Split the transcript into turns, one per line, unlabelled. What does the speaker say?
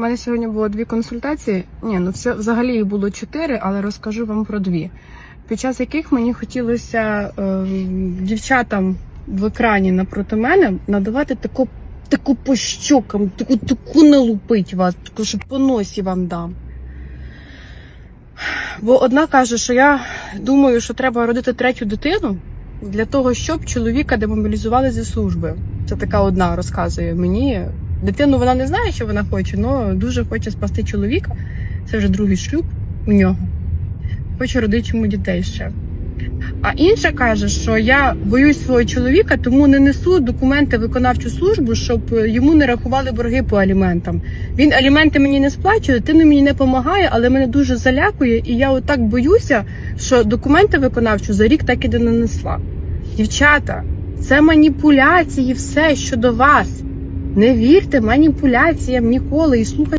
У мене сьогодні було дві консультації. Ні, ну все взагалі їх було чотири, але розкажу вам про дві. Під час яких мені хотілося е, дівчатам в екрані напроти мене надавати таку, таку по щокам, таку таку налупить вас, таку, що по носі вам дам. Бо одна каже, що я думаю, що треба родити третю дитину для того, щоб чоловіка демобілізували зі служби. Це така одна розказує мені. Дитину вона не знає, що вона хоче, але дуже хоче спасти чоловіка. Це вже другий шлюб у нього. Хоче родити йому дітей ще. А інша каже, що я боюсь свого чоловіка, тому не несу документи в виконавчу службу, щоб йому не рахували борги по аліментам. Він аліменти мені не сплачує, дитина мені не допомагає, але мене дуже залякує, і я отак боюся, що документи виконавчу за рік так і не нанесла. Дівчата, це маніпуляції, все щодо вас. Не вірте маніпуляціям ніколи і слухайте.